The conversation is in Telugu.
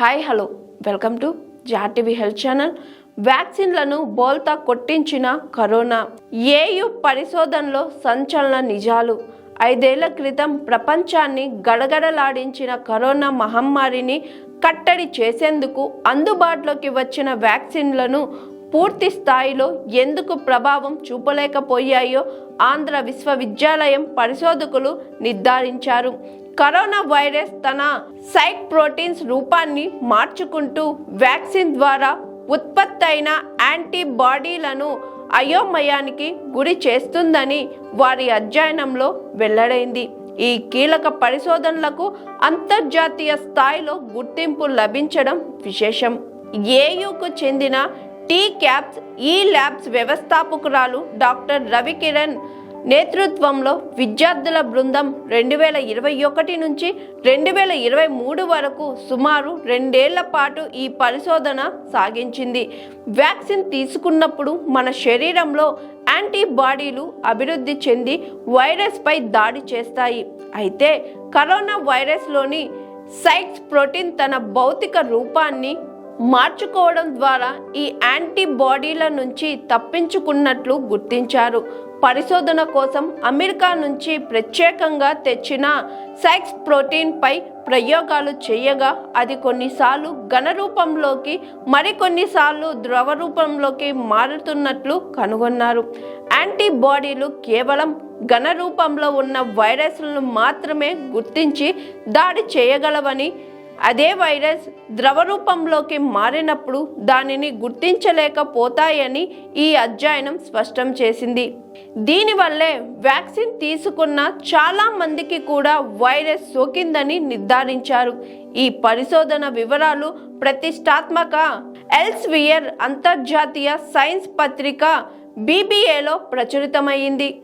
Hi hello. Welcome to జాటీవీ health channel. వ్యాక్సిన్లను బోల్తా కొట్టించిన కరోనా. ఏయు పరిశోధనలో సంచలన నిజాలు. ఐదేళ్ళ క్రితం ప్రపంచాన్ని గడగడలాడించిన కరోనా మహమ్మారిని కట్టడి చేసేందుకు అందుబాటులోకి వచ్చిన వ్యాక్సిన్లను పూర్తి స్థాయిలో ఎందుకు ప్రభావం చూపలేకపోయాయో ఆంధ్ర విశ్వవిద్యాలయం పరిశోధకులు నిర్ధారించారు. కరోనా వైరస్ తన సైట్ ప్రోటీన్స్ రూపాన్ని మార్చుకుంటూ వ్యాక్సిన్ ద్వారా ఉత్పత్తి అయిన యాంటీబాడీలను అయోమయానికి గురి చేస్తుందని వారి అధ్యయనంలో వెల్లడైంది. ఈ కీలక పరిశోధనలకు అంతర్జాతీయ స్థాయిలో గుర్తింపు లభించడం విశేషం. ఏయుకు చెందిన టీ క్యాప్స్ ఈ ల్యాబ్స్ వ్యవస్థాపకురాలు డాక్టర్ రవికిరణ్ నేతృత్వంలో విద్యార్థుల బృందం రెండు వేల ఇరవై ఒకటి నుంచి రెండు వేల ఇరవై మూడు వరకు సుమారు రెండేళ్ళ పాటు ఈ పరిశోధన సాగించింది. వ్యాక్సిన్ తీసుకున్నప్పుడు మన శరీరంలో యాంటీబాడీలు అభివృద్ధి చెంది వైరస్పై దాడి చేస్తాయి. అయితే కరోనా వైరస్లోని సైక్స్ ప్రోటీన్ తన భౌతిక రూపాన్ని మార్చుకోవడం ద్వారా ఈ యాంటీబాడీల నుంచి తప్పించుకున్నట్లు గుర్తించారు. పరిశోధన కోసం అమెరికా నుంచి ప్రత్యేకంగా తెచ్చిన సైక్స్ ప్రోటీన్పై ప్రయోగాలు చేయగా అది కొన్నిసార్లు ఘన రూపంలోకి మరికొన్నిసార్లు ద్రవ రూపంలోకి మారుతున్నట్లు కనుగొన్నారు. యాంటీబాడీలు కేవలం ఘన రూపంలో ఉన్న వైరస్లను మాత్రమే గుర్తించి దాడి చేయగలవని అదే వైరస్ ద్రవ రూపంలోకి మారినప్పుడు దానిని గుర్తించలేకపోతాయని ఈ అధ్యయనం స్పష్టం చేసింది. దీనివల్లే వ్యాక్సిన్ తీసుకున్న చాలా మందికి కూడా వైరస్ సోకిందని నిర్ధారించారు. ఈ పరిశోధన వివరాలు ప్రతిష్టాత్మక ఎల్స్వియర్ అంతర్జాతీయ సైన్స్ పత్రిక బీబీఏలో ప్రచురితమైంది